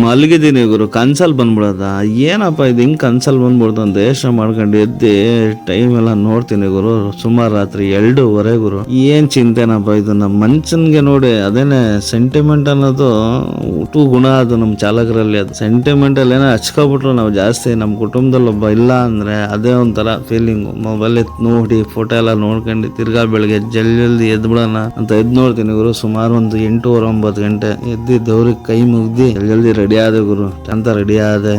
ಮಲಗಿದ್ದೀನಿ ಗುರು, ಕನ್ಸಲ್ಲಿ ಬಂದ್ಬಿಡದ? ಏನಪ್ಪ ಇದು ಹಿಂಗೆ ಕನ್ಸಲ್ಲಿ ಬಂದ್ಬಿಡ್ತು ಅಂತ ಯೋಚನೆ ಮಾಡ್ಕೊಂಡು ಎದ್ದು ಟೈಮ್ ಎಲ್ಲ ನೋಡ್ತೀನಿ ಗುರು, ಸುಮಾರು ರಾತ್ರಿ ಎರಡೂವರೆ ಗುರು. ಏನು ಚಿಂತೆನಪ್ಪ ಇದು? ನಮ್ಮ ಮನುಷ್ಯನಿಗೆ ನೋಡಿ ಅದೇನೆ ಸೆಂಟಿಮೆಂಟ್ ಅನ್ನೋದು ಹುಟ್ಟು ಗುಣ ಅದು ನಮ್ಮ ಚಾಲಕರಲ್ಲಿ. ಅದು ಸೆಂಟಿಮೆಂಟಲ್ಲಿ ಏನೋ ಹಚ್ಕೊಬಿಟ್ರು ನಾವು ಜಾಸ್ತಿ ನಮ್ಮ ಕುಟುಂಬದಲ್ಲಿ ಒಬ್ಬ ಇಲ್ಲ ಅಂದ್ರೆ ಅದೇ ಒಂಥರ ಫೀಲಿಂಗ್ ಮೊಬೈಲ್ ಎತ್ ನೋಡಿ ಫೋಟೋ ಎಲ್ಲ ನೋಡ್ಕೊಂಡು ತಿರ್ಗಾ ಬೆಳಗ್ಗೆ ಜಲ್ದಿ ಜಲ್ದಿ ಎದ್ಬಿಡೋಣ ಅಂತ ಎದ್ದು ನೋಡ್ತೀನಿ ಗುರು, ಸುಮಾರು ಒಂದು ಎಂಟೂವರೆ ಒಂಬತ್ತು ಗಂಟೆ. ಎದ್ದಿದ್ದವ್ರಿಗೆ ದೇವ್ರಿಗೆ ಕೈ ಮುಗ್ದು, ಜಲ್ದಿ ರೆಡಿ ಆದೆ ಗುರು. ಅಂತ ರೆಡಿ ಆದೆ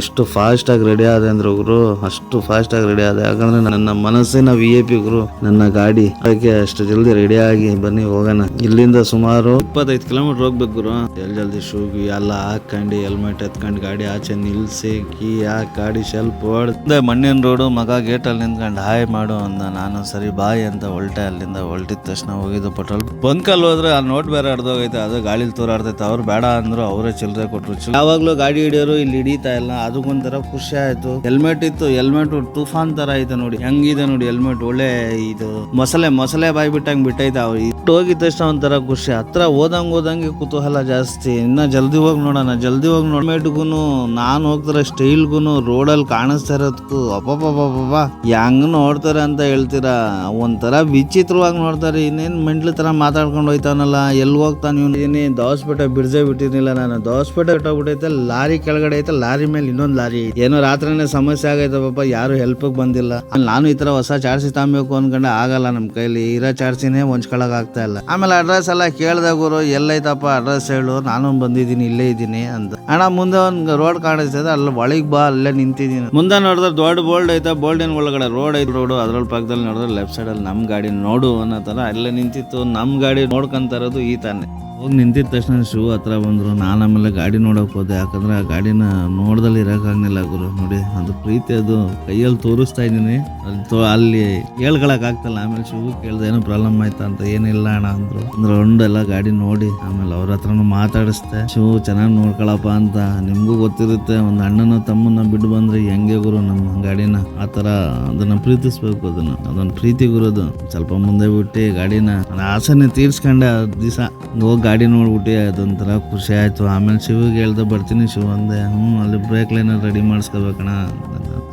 ಎಷ್ಟು ಫಾಸ್ಟ್ ಆಗಿ ರೆಡಿ ಆದೆ ಅಂದ್ರೆ ಗುರು, ಅಷ್ಟು ಫಾಸ್ಟ್ ಆಗಿ ರೆಡಿ ಆದೆ ಯಾಕಂದ್ರೆ ನನ್ನ ಮನಸ್ಸಿನ ವಿ ಎ ಪಿ ಗುರು, ನನ್ನ ಗಾಡಿ. ಅದಕ್ಕೆ ಅಷ್ಟು ಜಲ್ದಿ ರೆಡಿ ಆಗಿ ಬನ್ನಿ, ಹೋಗೋಣ. ಇಲ್ಲಿಂದ ಸುಮಾರು ಇಪ್ಪತ್ತೈದು ಕಿಲೋಮೀಟರ್ ಹೋಗ್ಬೇಕು ಗುರು. ಜಲ್ದಿ ಜಲ್ದಿ ಶೂ ಎಲ್ಲ ಹಾಕೊಂಡು ಹೆಲ್ಮೆಟ್ ಎತ್ಕೊಂಡು, ಗಾಡಿ ಆಚೆ ನಿಲ್ಸಿ, ಕೀ ಹಾಕಿ ಗಾಡಿ ಶೆಲ್ಪ್ ಹೊಡ್ದೆ, ಮಣ್ಣಿನ ರೋಡು ಮಗ ಗೇಟಲ್ಲಿ ನಿಂತ್ಕೊಂಡು ಹಾಯ್ ಮಾಡು ಅಂದ. ನಾನು ಸರಿ, ಬಾಯ್ ಅಂತ ಹೊಲ್ಟೆ ಅಲ್ಲಿಂದ ಹೊಲ್ಟಿದ ತಕ್ಷಣ ಹೋಗಿದ್ದು ಪೆಟ್ರೋಲ್ ಬಂಕಲ್ಲಿ ಹೋದ್ರೆ ಅಲ್ಲಿ ನೋಟ್ ಬೇರೆ ಹಡ್ದೋಗೈತೆ ಅದು ಗಾಳಿಲಿ ತೂರಾಡ್ತೈತೆ. ಅವ್ರು ಬೇಡ ಅಂದ್ರು, ಅವರೇ ಚಿಲ್ಲರೆ ಕೊಟ್ರು ಯಾವಾಗ್ಲೂ ಗಾಡಿ ಹಿಡಿಯೋರು ಇಲ್ಲಿ ಹಿಡಿತಾ ಇಲ್ಲ. ಅದಕ್ಕೊಂಥರ ಖುಷಿ ಆಯ್ತು. ಹೆಲ್ಮೆಟ್ ಇತ್ತು. ಹೆಲ್ಮೆಟ್ ತುಫಾನ್ ತರ ಐತೆ ನೋಡಿ. ಹೆಂಗಿದೆ ನೋಡಿ ಹೆಲ್ಮೆಟ್ ಒಳ್ಳೆ ಇದು. ಮೊಸಳೆ ಮೊಸಳೆ ಬಾಯ್ ಬಿಟ್ಟಂಗ್ ಬಿಟ್ಟೈತೆ ಅವ್ರು. ಇಟ್ಟು ಹೋಗಿದ ತಕ್ಷಣ ಒಂಥರ ಖುಷಿ. ಹತ್ರ ಹೋದಂಗ್ ಹೋದಂಗೆ ಕುತೂಹಲ ಜಾಸ್ತಿ. ಇನ್ನ ಜಲ್ದಿ ಹೋಗಿ ನೋಡೋಣ. ಜಲ್ದಿ ಹೋಗಿ ನೋಡ್ಮೇಟ್ಗುನು ನಾನು ಹೋಗ್ತಾರ ಸ್ಟೈಲ್ಗುನು ರೋಡಲ್ಲಿ ಕಾಣಿಸ್ತಾ ಇರೋದಕ್ಕೂ ಅಪ್ಪಪ್ಪ ಹೆಂಗ್ ನೋಡ್ತಾರೆ ಅಂತ ಹೇಳ್ತೀರಾ? ಒಂಥರ ವಿಚಿತ್ರವಾಗಿ ನೋಡ್ತಾರೆ. ಇನ್ನೇನ್ ಮೆಂಟ್ಲ ತರ ಮಾತಾಡ್ಕೊಂಡು ಹೋಯ್ತಾನಲ್ಲ. ಎಲ್ಲಿ ಹೋಗ್ತಾನೆ ಇವ್ನು? ದೋಸ್ಪೇಟೆ ಬಿಡ್ಸೇ ಬಿಟ್ಟಿರ್ಲಿಲ್ಲ ನಾನು. ದೋಸ್ಪೇಟೆ ಬಿಟ್ಟೋಗ್ಬಿಟ್ಟೈತೆ ಲಾರಿ ಕೆಳಗಡೆ ಐತೆ, ಲಾರಿ ಮೇಲೆ ಇನ್ನೊಂದು ಲಾರಿ. ಏನೋ ರಾತ್ರಿನೇ ಸಮಸ್ಯೆ ಆಗೈತೆ ಪಾಪ, ಯಾರು ಹೆಲ್ಪ್ ಬಂದಿಲ್ಲ. ನಾನು ಈ ತರ ಹೊಸ ಚಾರ್ಜಿ ತಾಂಬೇಕು ಅನ್ಕೊಂಡೆ, ಆಗಲ್ಲ ನಮ್ಮ ಕೈಲಿ. ಇರೋ ಚಾರ್ಜಿನೇ ಹೊಂಚ್ಕೊಳಕ್ ಆಗ್ತಾ ಇಲ್ಲ. ಆಮೇಲೆ ಅಡ್ರೆಸ್ ಎಲ್ಲ ಕೇಳ್ದಾಗ ಗುರು, ಎಲ್ಲೈತಪ್ಪ ಅಡ್ರೆಸ್ ಹೇಳು. ನಾನು ಬಂದಿದ್ದೀನಿ, ಇಲ್ಲೇ ಇದ್ದೀನಿ ಅಂತ. ಅಣ್ಣ, ಮುಂದೆ ಒಂದ್ ರೋಡ್ ಕಾಣಿಸ್ತದೆ ಅಲ್ಲಿ ಒಳಗ್ ಬಾ, ಅಲ್ಲೇ ನಿಂತಿದ್ದೀನಿ. ಮುಂದೆ ನೋಡಿದ್ರೆ ದೊಡ್ಡ ಬೋಲ್ಡ್ ಐತೆ, ಬೋಲ್ಡಿನ ಒಳಗಡೆ ರೋಡ್ ಐತೆ. ರೋಡ್ ಅದ್ರಲ್ಲಿ ಪಕ್ಕದಲ್ಲಿ ನೋಡಿದ್ರೆ ಲೆಫ್ಟ್ ಸೈಡ್ ಅಲ್ಲಿ ನಮ್ ಗಾಡಿ ನೋಡು ಅನ್ನೋ ತರ ಅಲ್ಲೇ ನಿಂತಿತ್ತು. ನಮ್ ಗಾಡಿ ನೋಡ್ಕೊಂತ ಇರೋದು ಈ ತಾನೆ. ಹೋಗಿ ನಿಂತಿದ ತಕ್ಷಣ ಶೂ ಹತ್ರ ಬಂದರು. ನಾನು ಆಮೇಲೆ ಗಾಡಿ ನೋಡೋಕೆ ಹೋದೆ. ಯಾಕಂದ್ರೆ ಆ ಗಾಡಿನ ನೋಡ್ದಲ್ಲಿ ಇರೋಕ್ಕಾಗಲಿಲ್ಲ ಗುರು. ನೋಡಿ, ಅದು ಪ್ರೀತಿ ಅದು ಕೈಯಲ್ಲಿ ತೋರಿಸ್ತಾ ಇದ್ದೀನಿ. ಅಲ್ಲಿ ಅಲ್ಲಿ ಹೇಳ್ಕೊಳಕಾಗ್ತಲ್ಲ ಆಮೇಲೆ ಶೂ ಕೇಳ್ದೆ, ಏನೋ ಪ್ರಾಬ್ಲಮ್ ಆಯ್ತಾ ಅಂತ? ಏನಿಲ್ಲ ಅಣ್ಣ, ಅಂದ್ರು. ಅಂದ್ರೆ ಒಂದೆಲ್ಲ ಗಾಡಿ ನೋಡಿ. ಆಮೇಲೆ ಅವ್ರ ಹತ್ರನೂ ಮಾತಾಡಿಸ್ದೆ. ಶೂ ಚೆನ್ನಾಗಿ ನೋಡ್ಕೊಳಪ್ಪ ಅಂತ. ನಿಮಗೂ ಗೊತ್ತಿರುತ್ತೆ. ಒಂದು ಅಣ್ಣನ ತಮ್ಮನ್ನ ಬಿಟ್ಟು ಬಂದ್ರೆ ಹೆಂಗೆ ಗುರು? ನಮ್ಮ ಗಾಡಿನ ಆ ತರ ಅದನ್ನ ಪ್ರೀತಿಸ್ಬೇಕು ಅದನ್ನ. ಅದನ್ನ ಪ್ರೀತಿ ಗುರುದು ಸ್ವಲ್ಪ ಮುಂದೆ ಬಿಟ್ಟು ಗಾಡಿನ ಆಸೆನೆ ತೀರ್ಸ್ಕೊಂಡೆ ದಿವಸ ಹೋಗಿ ಗಾಡಿ ನೋಡ್ಬಿಟ್ಟು ಅದೊಂಥರ ಖುಷಿ ಆಯ್ತು. ಆಮೇಲೆ ಶಿವಿಗೆ ಹೇಳ್ದೆ, ಬರ್ತೀನಿ ಶಿವ ಅಂದೆ. ಹ್ಞೂ ಅಲ್ಲಿ ಬ್ರೇಕ್ ಲೈನ್ ರೆಡಿ ಮಾಡಿಸ್ಕೋಬೇಕಣ.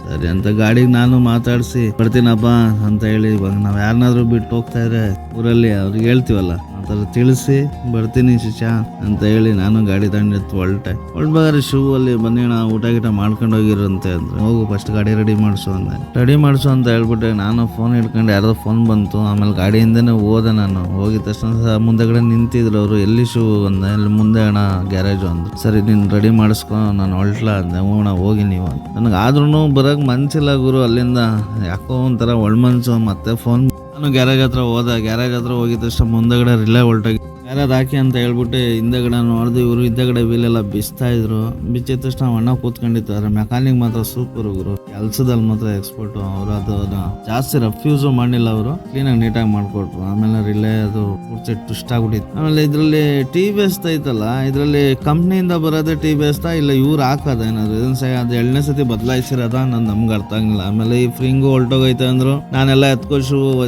ಸರಿ ಅಂತ ಗಾಡಿಗೆ ನಾನು ಮಾತಾಡಿಸಿ, ಬರ್ತೀನಪ್ಪ ಅಂತ ಹೇಳಿ ಇವಾಗ ನಾವು ಯಾರನ್ನಾದ್ರೂ ಬಿಟ್ಟು ಹೋಗ್ತಾ ಇದ್ರೆ ಊರಲ್ಲಿ ಅವ್ರಿಗೆ ಹೇಳ್ತೀವಲ್ಲ. ಥರ ತಿಳಿಸಿ ಬರ್ತೀನಿ ಶಿಶಾ ಅಂತ ಹೇಳಿ ನಾನು ಗಾಡಿ ತಗೊಂಡು ಹೊರಟೆ. ಹೊಲ್ಟೆ ಹೊಲ್ಬೇಕಾದ್ರೆ ಶೂ ಅಲ್ಲಿ ಬನ್ನಿಣ ಊಟ ಗೀಟ ಮಾಡ್ಕೊಂಡು ಹೋಗಿರಂತೆ ಅಂದ್ರೆ. ಹೋಗು ಫಸ್ಟ್ ಗಾಡಿ ರೆಡಿ ಮಾಡಿಸು ಅಂದೆ. ರೆಡಿ ಮಾಡಿಸು ಅಂತ ಹೇಳ್ಬಿಟ್ಟೆ ನಾನು ಫೋನ್ ಹಿಡ್ಕೊಂಡು ಯಾರ್ದೋ ಫೋನ್ ಬಂತು, ಆಮೇಲೆ ಗಾಡಿಯಿಂದನೇ ಹೋದೆ ನಾನು. ಹೋಗಿದ ತಕ್ಷಣ ಮುಂದೆಗಡೆ ನಿಂತಿದ್ರು ಅವರು, ಎಲ್ಲಿ ಶೂ ಅಂದೆ ಇಲ್ಲಿ ಮುಂದೆ ಅಣ್ಣ ಗ್ಯಾರೇಜು ಅಂದ್ರು. ಸರಿ, ನೀನು ರೆಡಿ ಮಾಡಿಸ್ಕೊ, ನಾನು ಹೊಲ್ಟ್ಲಾ ಅಂದೆ. ಹ್ಞೂ ಹೋಗಿ ನೀವು ನನಗೆ ಆದ್ರೂ ಬರೋಕೆ ಮನ್ಸಿಲ್ಲ ಗುರು, ಅಲ್ಲಿಂದ ಯಾಕೋ ಒಂಥರ ಒಳ್ಮನ್ಸು ಮತ್ತೆ ಫೋನ್ ನಾನು ಗ್ಯಾರೇಜ್ ಹತ್ರ ಹೋದ ಗ್ಯಾರೇಜ್ ಹತ್ರ ಹೋಗಿದ್ದಷ್ಟ ಮುಂದಗಡೆ ರಿಲೇ ಹೊಲ್ಟೋಗಿ ಯಾರಾದ್ರು ಹಾಕಿ ಅಂತ ಹೇಳ್ಬಿಟ್ಟು ಹಿಂದೆಗಡೆ ನೋಡಿದ್ವಿ ಇವರು ಇದ್ದಗಡೆ ವೀಲೆಲ್ಲ ಬಿಸ್ತಾ ಇದ್ರು. ಬಿಚ್ಚಿದ ತಕ್ಷಣ ಅಣ್ಣ ಕೂತ್ಕೊಂಡಿತ್ತು. ಅದ್ರ ಮೆಕ್ಯಾನಿಕ್ ಮಾತ್ರ ಸೂಪರ್ ಗುರು. ಕೆಲ್ಸದಲ್ಲಿ ಮಾತ್ರ ಎಕ್ಸ್ಪರ್ಟ್ ಅವರು ಅದು ಜಾಸ್ತಿ ರಫ್ಯೂಸ್ ಮಾಡಿಲ್ಲ ಅವರು. ಕ್ಲೀನಾಗಿ ನೀಟಾಗಿ ಮಾಡ್ಕೊಟ್ರು. ಆಮೇಲೆ ರಿಲೇ ಅದು ಪೂರ್ತಿ ಟ್ವಿಸ್ಟ್ ಆಗ್ಬಿಟ್ಟಿತ್ತು. ಆಮೇಲೆ ಇದರಲ್ಲಿ ಟಿ ಬಿ ಎಸ್ ಐತಲ್ಲ, ಇದರಲ್ಲಿ ಕಂಪ್ನಿಯಿಂದ ಬರೋದೇ ಟಿ ಬಿ ಇಲ್ಲ ಇವ್ರು ಹಾಕೋದ ಏನಾದ್ರು? ಇದನ್ನ ಸಹ ಅದು ಎಳ್ನೇ ಸತಿ ಬದಲಾಯಿಸಿರೋದ ನಾನು ನಮ್ಗೆ ಅರ್ಥ ಆಗಿಲ್ಲ ಆಮೇಲೆ ಈ ಫ್ರಿಂಗು ಹೊಲ್ಟೋಗೈತೆ ಅಂದ್ರು. ನಾನೆಲ್ಲ ಎತ್ಕೊ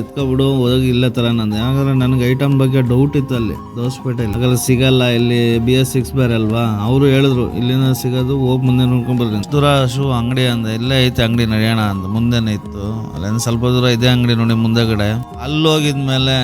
ಎತ್ಕೊಬಿಡು, ಹೋಗಿ ಇಲ್ಲ ತರ ನಂದು ಯಾಕಂದ್ರೆ ನನಗೆ ಐಟಮ್ ಬಗ್ಗೆ ಡೌಟ್ ಇತ್ತು ಅಲ್ಲಿ. ದೋಸ್ಪೇಟೆಯಲ್ಲಿ. ಹಾಗಾದ್ರೆ ಸಿಗಲ್ಲ, ಇಲ್ಲಿ ಬಿ ಎಸ್ ಸಿಕ್ಸ್ ಬೇರೆ ಅಲ್ವಾ? ಅವರು ಹೇಳಿದ್ರು ಇಲ್ಲಿನ ಸಿಗೋದು ಹೋಗಿ ಮುಂದೆ ನೋಡ್ಕೊಂಡ್ ಬರ್ತೀನಿ ದೂರ ಶೂ ಅಂಗಡಿ ಅಂದ, ಇಲ್ಲೇ ಐತೆ ಅಂಗಡಿ ನಡೆಯೋಣ ಅಂತ, ಮುಂದೆನೆ ಇತ್ತು. ಅಲ್ಲಿಂದ ಸ್ವಲ್ಪ ದೂರ ಇದೆ ಅಂಗಡಿ ನೋಡಿ ಮುಂದೆಗಡೆ ಅಲ್ಲಿ ಹೋಗಿದ್ಮೇಲೆ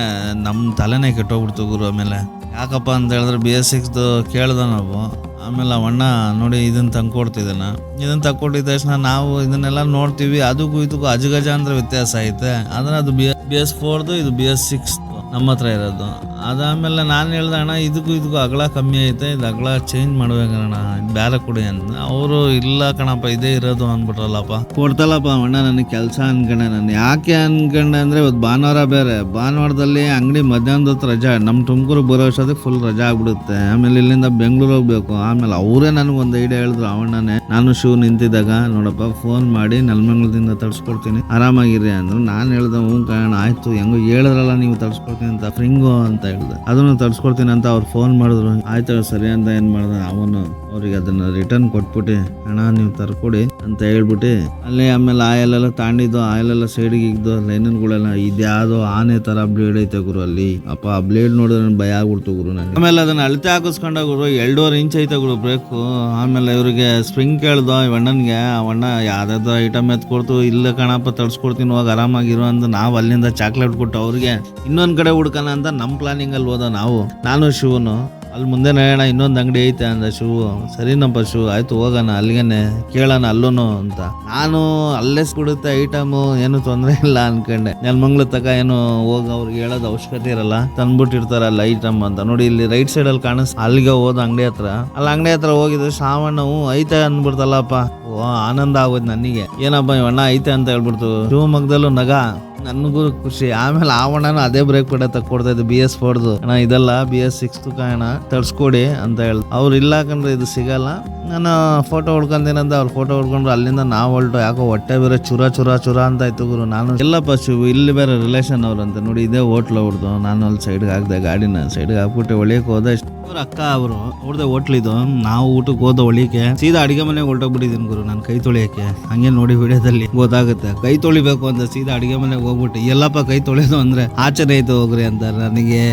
ನಮ್ಮ ತಲೆನೇ ಕೆಟ್ಟೋಗ್ಬಿಡ್ತು ಗುರು ಆಮೇಲೆ. ಯಾಕಪ್ಪ ಅಂತ ಹೇಳಿದ್ರೆ ಬಿ ಎಸ್ ಸಿಕ್ಸ್ದು ಕೇಳ್ದ ನಾವು. ಆಮೇಲೆ ಅವಣ್ಣ ನೋಡಿ ಇದನ್ನ ತಂದ್ಕೊಡ್ತಿದ್ದಾನ ಇದನ್ನ ತಕ್ಕೊಟ್ಟಿದ ತಕ್ಷಣ ನಾವು ಇದನ್ನೆಲ್ಲ ನೋಡ್ತೀವಿ ಅದಕ್ಕೂ ಇದಕ್ಕೂ ಅಜಗಜ ಅಂದ್ರೆ ವ್ಯತ್ಯಾಸ ಐತೆ. ಆದ್ರೆ ಅದು ಬಿ ಬಿ ಎಸ್ ಫೋರ್ದು ಇದು ಬಿ ಎಸ್ ಸಿಕ್ಸ್ ನಮ್ಮ ಹತ್ರ ಇರೋದು. ಅದಾದಮೇಲೆ ನಾನು ಹೇಳ್ದೆ, ಅಣ್ಣ, ಇದಕ್ಕೂ ಇದಕ್ಕೂ ಅಗಲ ಕಮ್ಮಿ ಐತೆ, ಇದು ಅಗಲ ಚೇಂಜ್ ಮಾಡ್ಬೇಕಣ್ಣ ಬೇರೆ ಕೊಡಿ ಅಂತ. ಅವರು, ಇಲ್ಲ ಕಣಪ್ಪ, ಇದೇ ಇರೋದು ಅಂದ್ಬಿಟ್ರಲ್ಲಪ್ಪ. ಕೊಡ್ತಲ್ಲಪ್ಪ, ಅಣ್ಣ ನನಗೆ ಕೆಲಸ ಅನ್ಕೊಂಡೆ ನಾನು. ಯಾಕೆ ಅನ್ಕೊಂಡೆ ಅಂದ್ರೆ ಇವತ್ತು ಭಾನುವಾರ ಬೇರೆ. ಭಾನುವಾರದಲ್ಲಿ ಅಂಗಡಿ ಮಧ್ಯಾಹ್ನದ ರಜಾ. ನಮ್ಮ ತುಮಕೂರು ಬರೋ ಫುಲ್ ರಜಾ ಆಗ್ಬಿಡುತ್ತೆ. ಆಮೇಲೆ ಇಲ್ಲಿಂದ ಬೆಂಗಳೂರು ಹೋಗ್ಬೇಕು. ಆಮೇಲೆ ಅವರೇ ನನಗೆ ಒಂದು ಐಡಿಯಾ ಹೇಳಿದ್ರು, ಅವಣ್ಣನೇ, ನಾನು ಶೂ ನಿಂತಿದ್ದಾಗ, ನೋಡಪ್ಪ ಫೋನ್ ಮಾಡಿ ನಲ್ಮಂಗ್ಳದಿಂದ ತಡ್ಸ್ಕೊಡ್ತೀನಿ ಆರಾಮಾಗಿರಿ ಅಂದ್ರು. ನಾನು ಹೇಳ್ದೆ, ಹ್ಞೂ ಕಾರಣ ಆಯ್ತು. ಹೆಂಗೋ ಹೇಳಿದ್ರಲ್ಲ, ನೀವು ತಡ್ಸ್ಕೊಡ್ತೀನಿ ಅಂತ, ಫ್ರಿಂಗು ಅಂತ ಹೇಳ್ದೆ. ಅದನ್ನು ತಡ್ಸ್ಕೊಡ್ತೀನಿ ಅಂತ ಅವ್ರು ಫೋನ್ ಮಾಡಿದ್ರು. ಆಯ್ತು ಸರಿ ಅಂತ ಏನ್ ಮಾಡ್ದೆ, ಅವನು ಅವ್ರಿಗೆ ಅದನ್ನ ರಿಟರ್ನ್ ಕೊಟ್ಬಿಟ್ಟು, ಅಣ್ಣ, ನೀವು ತರ್ಕೊಡಿ ಅಂತ ಹೇಳ್ಬಿಟ್ಟು, ಅಲ್ಲಿ ಆಮೇಲೆ ಆಯಿಲ್ ಎಲ್ಲ ತಾಂಡಿದ್ದು ಆಯಿಲ್ ಎಲ್ಲ ಸೈಡಿಗೆ ಇದ್ದು ಲೈನನ್ಗಳೆಲ್ಲ ಇದ್ಯಾವುದೋ ಆನೆ ತರ ಬ್ಲೇಡ್ ಐತೆ ಗುರು ಅಲ್ಲಿ. ಅಪ್ಪ, ಆ ಬ್ಲೇಡ್ ನೋಡಿದ್ರೆ ಭಯ ಆಗ್ಬಿಡ್ತು ಗುರು ನನಗೆ ಆಮೇಲೆ ಅದನ್ನ ಅಳತೆ ಹಾಕಿಸ್ಕೊಂಡ ಗುರು, ಎರಡೂವರೆ ಇಂಚ್ ಐತೆ ಗುರು ಬ್ರೇಕು ಆಮೇಲೆ ಇವ್ರಿಗೆ ಸ್ಪ್ರಿಂಗ್ ಕೇಳ್ದು ಅಣ್ಣನಿಗೆ ಅಣ್ಣ ಯಾವ್ದಾದ್ರು ಐಟಮ್ ಎತ್ಕೊಡ್ತು, ಇಲ್ಲ ಕಣಪ್ಪ ತಡ್ಸ್ಕೊಡ್ತೀನಿ ಹೋಗಿ ಆರಾಮಾಗಿರು ಅಂತ ನಾವು ಅಲ್ಲಿಂದ ಚಾಕ್ಲೇಟ್ ಕೊಟ್ಟು ಅವ್ರಿಗೆ ಇನ್ನೊಂದ್ ಕಡೆ ಹುಡ್ಕಣ ಅಂತ ನಮ್ಮ ಪ್ಲಾನಿಂಗ್ ಅಲ್ಲಿ ಹೋದ ನಾವು. ನಾನು ಶಿವನು. ಅಲ್ಲಿ ಮುಂದೆ ನೋಡೋಣ ಇನ್ನೊಂದು ಅಂಗಡಿ ಐತೆ ಅಂದ ಶೂ ಸರಿನಪ್ಪ ಶೂ ಆಯ್ತು ಹೋಗೋಣ, ಅಲ್ಲಿಗೇನೆ ಕೇಳೋಣ ಅಲ್ಲೂನು ಅಂತ. ನಾನು ಅಲ್ಲೇ ಕೊಡುತ್ತೆ ಐಟಮು, ಏನು ತೊಂದರೆ ಇಲ್ಲ ಅನ್ಕೊಂಡೆ. ನೆಲಮಂಗ್ಲ ತಕ ಏನು ಹೋಗಿ ಅವ್ರಿಗೆ ಹೇಳೋದು ಅವಶ್ಯಕತೆ ಇರಲ್ಲ. ತಂದ್ಬಿಟ್ಟಿರ್ತಾರಲ್ಲ ಐಟಮ್ ಅಂತ. ನೋಡಿ ಇಲ್ಲಿ ರೈಟ್ ಸೈಡ್ ಅಲ್ಲಿ ಕಾಣಿಸ್, ಅಲ್ಲಿಗೆ ಹೋದ ಅಂಗಡಿ ಹತ್ರ. ಅಲ್ಲಿ ಅಂಗಡಿ ಹತ್ರ ಹೋಗಿದ್ರೆ ಶ್ರಾವಣ ಹ್ಞೂ ಐತೆ ಅಂದ್ಬಿಡ್ತಲ್ಲಪ್ಪ ಓ, ಆನಂದ ಆಗೋದು ನನಗೆ. ಏನಪ್ಪ ಇವಣ್ಣ ಐತೆ ಅಂತ ಹೇಳ್ಬಿಡ್ತು. ಶಿವಮೊಗ್ಗದಲ್ಲೂ ನಗ. ನನಗೂ ಖುಷಿ. ಆಮೇಲೆ ಆವಣ್ಣನ ಅದೇ ಬ್ರೇಕ್ ಪಡ ತಕ್ಕೊಡ್ತಾ ಇದ್ದು ಬಿ ಎಸ್ ಫೋರ್ದು ಅಣ್ಣ, ಇದಲ್ಲ ಬಿ ಎಸ್ ಸಿಕ್ಸ್ ಕಾಯಣ ತರ್ಸ್ಕೊಡಿ ಅಂತ ಹೇಳಿ ಅವ್ರು ಇಲ್ಲ ಕಂಡ್ರೆ ಇದು ಸಿಗಲ್ಲ. ನಾನು ಫೋಟೋ ಹೊಡ್ಕೊಂತೀನಂತ ಅವ್ರು ಫೋಟೋ ಹೊಡ್ಕೊಂಡ್ರು, ಅಲ್ಲಿಂದ ನಾವು ಹೊಲ್ಟು ಯಾಕೋ ಹೊಟ್ಟೆ ಬೇರೆ ಚುರ ಚುರ ಚುರ ಅಂತ ಆಯ್ತು ಗುರು. ನಾನು ಎಲ್ಲಪ್ಪ ಶಿವ ಇಲ್ಲಿ ಬೇರೆ ರಿಲೇಷನ್ ಅಂತ ನೋಡಿ, ಇದೇ ಹೋಟ್ಲ್ ಅವ್ರದ್ದು ನಾನು ಅಲ್ಲಿ ಸೈಡ್ಗೆ ಹಾಕಿದೆ ಗಾಡಿನ ಸೈಡ್ಗೆ ಹಾಕ್ಬಿಟ್ಟು ಒಳಿಯಕ್ಕೆ ಹೋದೆ. ಅವ್ರ ಅಕ್ಕ ಅವರು ಅವ್ರದ್ದೇ ಇದು. ನಾವು ಊಟಕ್ಕೆ ಹೋದ ಒಳಿಕೆ ಸೀದಾ ಅಡಿಗೆ ಮನೆಗೆ ಹೊರಟೋಗ್ಬಿಟ್ಟಿದ್ದೀನಿ ಗುರು, ನಾನು ಕೈ ತೊಳಿಯಕ್ಕೆ. ಹಂಗೆ ನೋಡಿ ವಿಡಿಯೋದಲ್ಲಿ ಗೊತ್ತಾಗುತ್ತೆ. ಕೈ ತೊಳಿಬೇಕು ಅಂತ ಸೀದಾ ಅಡಿಗೆ ಮನೆಗೆ ಹೋಗ್ಬಿಟ್ಟು, ಎಲ್ಲಪ್ಪ ಕೈ ತೊಳೆಯೋದು ಅಂದ್ರೆ ಆಚರಣೆ ಐತೆ ಹೋಗ್ರಿ ಅಂತ ನನಗೆ.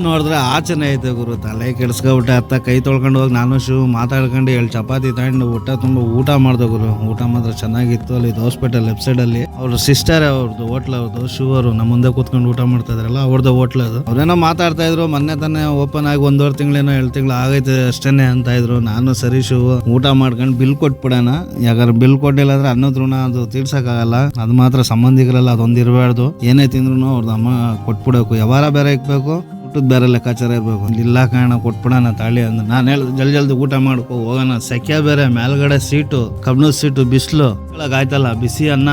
ನೋಡಿದ್ರೆ ಆಚನೆ ಐತೆ ಗುರು, ತಲೆ ಕೆಡ್ಸ್ಕೊಬಿಟ್ಟೆ, ಅತ್ತ ಕೈ ತೊಳ್ಕೊಂಡು ಹೋಗಿ ನಾನು ಶಿವ ಮಾತಾಡ್ಕೊಂಡು ಎರಡು ಚಪಾತಿ ತಗೊಂಡು ಊಟ ತುಂಬ ಊಟ ಮಾಡ್ದೆ ಗುರು. ಊಟ ಮಾತ್ರ ಚೆನ್ನಾಗಿತ್ತು, ಅಲ್ಲಿ ಹಾಸ್ಪಿಟಲ್ ಲೆಫ್ಟ್ ಸೈಡ್ ಅಲ್ಲಿ. ಅವ್ರ ಸಿಸ್ಟರ್ ಅವ್ರದ್ದು ಹೋಟ್ಲ್ ಅವ್ರದ್ದು ಶೂ ಅವರು ನಮ್ಮ ಮುಂದೆ ಕೂತ್ಕೊಂಡು ಊಟ ಮಾಡ್ತಾ ಇದ್ರಲ್ಲ ಅವ್ರದ್ದು ಹೋಟ್ಲ್ ಅದು. ಅವ್ರೇನೋ ಮಾತಾಡ್ತಾ ಇದ್ರು, ಮೊನ್ನೆ ತಾನೇ ಓಪನ್ ಆಗಿ ಒಂದೂವರೆ ತಿಂಗಳೇನೋ ಎರಡು ತಿಂಗಳು ಆಗೈತೆ ಅಷ್ಟೇನೆ ಅಂತ ಇದ್ರು. ನಾನು ಸರಿ ಶಿವ ಊಟ ಮಾಡ್ಕೊಂಡು ಬಿಲ್ ಕೊಟ್ಬಿಡೋಣ. ಯಾಕಂದ್ರೆ ಬಿಲ್ ಕೊಟ್ಟಿಲ್ಲ ಅಂದ್ರೆ ಅನ್ನದ ಋಣ ಅದು ತೀರ್ಸಕ್ಕಾಗಲ್ಲ. ಅದು ಮಾತ್ರ ಸಂಬಂಧಿಕರಲ್ಲ ಅದೊಂದು ಇರಬಾರ್ದು. ಏನೇ ತಿಂದ್ರು ಅವ್ರದ್ದು ಅಮ್ಮ ಕೊಟ್ಬಿಡಬೇಕು ಯಾವಾರ ಬೇರೆ ಇಕ್ಬೇಕು. ಊಟದ ಬೇರೆ ಲೆಕ್ಕಾಚಾರ ಇರಬೇಕು. ಇಲ್ಲ ಕಾರಣ ಕೊಟ್ಬಿಡೋಣ ತಾಳಿ ಅಂದ್ರೆ. ನಾನು ಹೇಳಿದೆ, ಜಲ್ದಿ ಜಲ್ದಿ ಊಟ ಮಾಡ್ಕೊ, ಹೋಗೋಣ. ಸೆಕೆ ಬೇರೆ, ಮೇಲ್ಗಡೆ ಸೀಟು ಕಬ್ಣದ ಸೀಟು, ಬಿಸಿಲು. ಆಯ್ತಲ್ಲ, ಬಿಸಿ ಅನ್ನ.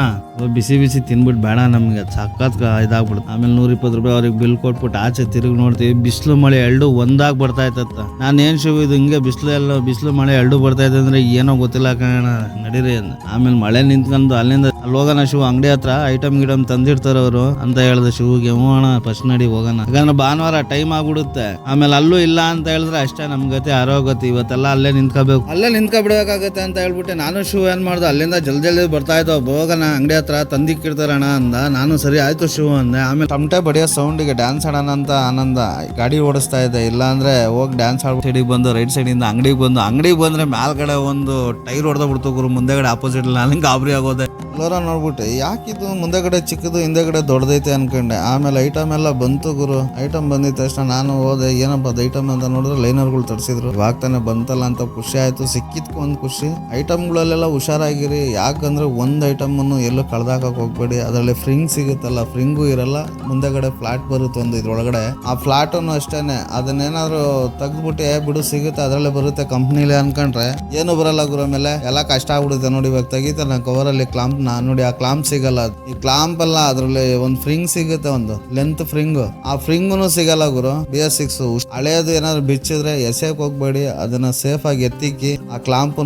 ಬಿಸಿ ಬಿಸಿ ತಿನ್ಬಿಟ್ಟು ಬೇಡ ನಮ್ಗೆ. ಸಖತ್ ಇದಾಗ್ಬಿಡ್ತ. ಆಮೇಲೆ ನೂರ ಇಪ್ಪತ್ತು ರೂಪಾಯಿ ಅವ್ರಿಗೆ ಬಿಲ್ ಕೊಟ್ಬಿಟ್ಟು ಆಚೆ ತಿರುಗಿ ನೋಡ್ತೀವಿ. ಬಿಸಿಲು ಮಳೆ ಎರಡು ಒಂದಾಗ್ ಬರ್ತಾ ಇತ್ತ ನಾನು ಏನ್ ಶಿವ ಇದು ಹಿಂಗೆ ಬಿಸಿಲು ಎಲ್ಲ, ಬಿಸಿಲು ಮಳೆ ಎರಡು ಬರ್ತಾ ಇದೆ ಅಂದ್ರೆ ಏನೋ ಗೊತ್ತಿಲ್ಲ ಕಣ ನಡೀರಿ ಅಂದ. ಆಮೇಲೆ ಮಳೆ ನಿಂತ್ಕೊಂಡು ಅಲ್ಲಿಂದ ಅಲ್ಲಿ ಹೋಗೋಣ ಶಿವ ಅಂಗಡಿ ಹತ್ರ ಐಟಮ್ ಗಿಡಮ್ ತಂದಿರ್ತಾರೆ ಅವರು ಅಂತ ಹೇಳ್ದೆ ಶಿವಗೆ ಹೋಗೋಣ ಫಸ್ಟ್ ನಡಿ ಹೋಗೋಣ. ಯಾಕಂದ್ರೆ ಭಾನುವಾರ ಟೈಮ್ ಆಗ್ಬಿಡುತ್ತೆ. ಆಮೇಲೆ ಅಲ್ಲೂ ಇಲ್ಲ ಅಂತ ಹೇಳಿದ್ರೆ ಅಷ್ಟೇ ನಮ್ ಗತಿ ಆರೋಗ್ಯತೆ ಇವತ್ತೆಲ್ಲ ಅಲ್ಲೇ ನಿಂತ್ಕೋಬೇಕು. ಅಲ್ಲೇ ನಿಂತ್ಕೊಬಿಡ್ಬೇಕಾಗತ್ತೆ ಅಂತ ಹೇಳ್ಬಿಟ್ಟು ನಾನು ಶಿವ ಏನ್ ಮಾಡ್ದೆ, ಅಲ್ಲಿಂದ ಜಲ್ದಿ ಜಲ್ದಿ ಬರ್ತಾ ಇದ್ದೋ ಹೋಗೋಣ ಅಂಗಡಿ ಹತ್ರ ತಂದಿಕ್ಕಿರ್ತಾರಣ ಅಂದ. ನಾನು ಸರಿ ಆಯ್ತು ಶಿವ ಅಂದೆ. ಆಮೇಲೆ ತಮಟೆ ಬಡಿಯೋ ಸೌಂಡಿಗೆ ಡ್ಯಾನ್ಸ್ ಆಡೋಣ ಅಂತ ಆನಂದ. ಗಾಡಿ ಓಡಿಸ್ತಾ ಇದೆ ಇಲ್ಲ ಅಂದ್ರೆ ಹೋಗಿ ಡ್ಯಾನ್ಸ್ ಆಡ್ ಸೈಡಿಗೆ ಬಂದು ರೈಟ್ ಸೈಡ್ ಇಂದ ಅಂಗಡಿಗೆ ಬಂದು, ಅಂಗಡಿಗೆ ಬಂದ್ರೆ ಮೇಲ್ಗಡೆ ಒಂದು ಟೈರ್ ಹೊಡೆದ ಬಿಡ್ತು ಗುರು. ಮುಂದೆಗಡೆ ಆಪೋಸಿಟ್ ನನಗೆ ಗಾಬರಿ ಆಗೋದೆ. ಎಲ್ಲರ ನೋಡ್ಬಿಟ್ಟು, ಯಾಕಿದು ಮುಂದೆಗಡೆ ಚಿಕ್ಕದು, ಹಿಂದೆಗಡೆ ದೊಡ್ಡದೈತೆ? ಅನ್ಕೊಂಡೆ. ಆಮೇಲೆ ಐಟಮ್ ಎಲ್ಲ ಬಂತು ಗುರು. ಐಟಮ್ ಬಂದಿದ ತಕ್ಷಣ ನಾನು ಹೋದೆ, ಏನಪ್ಪ ಅದು ಐಟಮ್ ಅಂತ ನೋಡಿದ್ರೆ ಲೈನರ್ಗಳು ತರಿಸಿದ್ರು ಆಗ್ತಾನೆ ತಾನೆ ಬಂತಲ್ಲ ಅಂತ ಖುಷಿ ಆಯ್ತು, ಸಿಕ್ಕಿದ್ಕು ಒಂದು ಖುಷಿ. ಐಟಮ್ಗಳಲ್ಲೆಲ್ಲ ಹುಷಾರಾಗಿರಿ. ಯಾಕಂದ್ರೆ ಒಂದು ಐಟಮ್ ಅನ್ನು ಎಲ್ಲೂ ಕಳ್ದಾಕಕ್ಕೆ ಹೋಗ್ಬೇಡಿ. ಅದರಲ್ಲಿ ಫ್ರಿಂಗ್ ಸಿಗುತ್ತಲ್ಲ ಫ್ರಿಂಗು ಇರಲ್ಲ. ಮುಂದೆಗಡೆ ಫ್ಲಾಟ್ ಬರುತ್ತೆ ಒಂದು ಇದ್ರೊಳಗಡೆ. ಆ ಫ್ಲಾಟ್ ಅಷ್ಟೇನೆ. ಅದನ್ನೇನಾದ್ರು ತೆಗ್ದ್ಬಿಟ್ಟು ಬಿಡು, ಸಿಗುತ್ತೆ, ಅದರಲ್ಲೇ ಬರುತ್ತೆ ಕಂಪ್ನಿಲಿ ಅನ್ಕೊಂಡ್ರೆ, ಏನು ಬರಲ್ಲ ಗುರು ಮೇಲೆ ಎಲ್ಲ ಕಷ್ಟ ಆಗ್ಬಿಡುತ್ತೆ ನೋಡಿ, ಇವಾಗ ತೆಗಿತಾನೆ ಕವರ್ ಅಲ್ಲಿ ಕ್ಲಾಂಪ್ ನಾ ನೋಡಿ ಆ ಕ್ಲಾಂಪ್ ಸಿಗಲ್ಲ. ಈ ಕ್ಲಾಂಪ್ ಅಲ್ಲ ಅದ್ರಲ್ಲಿ ಒಂದು ಫ್ರಿಂಗ್ ಸಿಗುತ್ತೆ ಒಂದು. ಲೆಂತ್ ಫ್ರಿಂಗ್ ಆ ಫ್ರಿಂಗ್ನು ಸಿಗಲ್ಲ ಗುರು. ಬಿ ಎಸ್ ಸಿಕ್ಸ್ ಹಳೆಯದು ಏನಾದ್ರು ಬಿಚ್ಚಿದ್ರೆ ಎಸೆಯಕ್ ಹೋಗ್ಬೇಡಿ. ಅದನ್ನ ಸೇಫ್ ಆಗಿ ಎತ್ತಿಕ್ಕಿ ಆ ಕ್ಲಾಂಪ್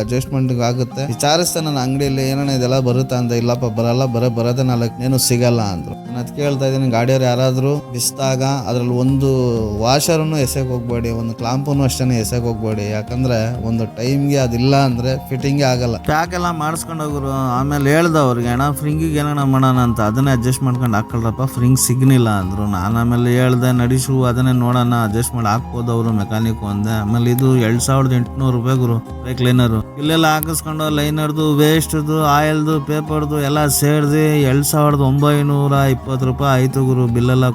ಅಡ್ಜಸ್ಟ್ಮೆಂಟ್ ಆಗುತ್ತೆ. ವಿಚಾರಿಸ್ತಾ ನನ್ನ ಅಂಗಡಿಯಲ್ಲಿ ಏನಣ್ಣ ಇದೆಲ್ಲ ಬರುತ್ತಾ ಅಂತ ಇಲ್ಲಪ್ಪ, ಬರಲ್ಲ, ಬರ, ಬರೋದೇ ನಾಲ್ಕು ಏನು ಸಿಗಲ್ಲ ಅಂದ್ರು. ನಾನು ಅದ್ ಕೇಳ್ತಾ ಇದ್ದೀನಿ, ಗಾಡಿಯವ್ರು ಯಾರಾದ್ರೂ ಬಿಸ್ದಾಗ ಅದ್ರಲ್ಲಿ ಒಂದು ವಾಷರ್ನು ಎಸೆಕ್ ಹೋಗ್ಬೇಡಿ, ಒಂದು ಕ್ಲಾಂಪನ್ನು ಅಷ್ಟೇ ಎಸೆಕ್ ಹೋಗ್ಬೇಡಿ. ಯಾಕಂದ್ರೆ ಒಂದು ಟೈಮ್ಗೆ ಅದಿಲ್ಲ ಅಂದ್ರೆ ಫಿಟ್ಟಿಂಗ್ ಆಗಲ್ಲ. ಪ್ಯಾಕ್ ಎಲ್ಲ ಮಾಡಿಸ್ಕೊಂಡು ಹೋಗ್ರು ಆಮೇಲೆ ಹೇಳ್ದ ಅವ್ರಿಗೆ ಅಣ್ಣ ಫ್ರಿಂಗಿಗೆ ಏನಣ್ಣ ಮಾಡೋಣ ಅಂತ ಅದನ್ನೇ ಅಡ್ಜಸ್ಟ್ ಮಾಡ್ಕೊಂಡು ಹಾಕೊಳ್ರಪ್ಪ ಫ್ರಿಂಗ್ ಸಿಗ್ನಿಲ್ಲ ಅಂದರು. ನಾನು ಆಮೇಲೆ ಹೇಳ್ದೆ ನಡಿಸು ಅದನ್ನೇ ನೋಡೋಣ ಅಡ್ಜಸ್ಟ್ ಮಾಡಿ ಹಾಕ್ಬೋದು ಅವರು ಮೆಕ್ಯಾನಿಕ್ ಅಂದೆ ಆಮೇಲೆ ಇದು ಎರಡು ಸಾವಿರದ ಎಂಟುನೂರು ರೂಪಾಯಿ ಗುರು ಬ್ರೇಕ್ ಲೈನರು ಇಲ್ಲೆಲ್ಲ ಹಾಕಿಸ್ಕೊಂಡು ಲೈನರ್ದು ವೇಸ್ಟ್ದು ಆಯಿಲ್ದು ಪೇಪರ್ದು ಎಲ್ಲ ಸೇರಿಸಿ ಎರಡು ಸಾವಿರದ ಒಂಬೈನೂರ ಇಪ್ಪತ್ತು ರೂಪಾಯಿ ಆಯಿತು ಗುರು ಬಿಲ್ಲೆಲ್ಲ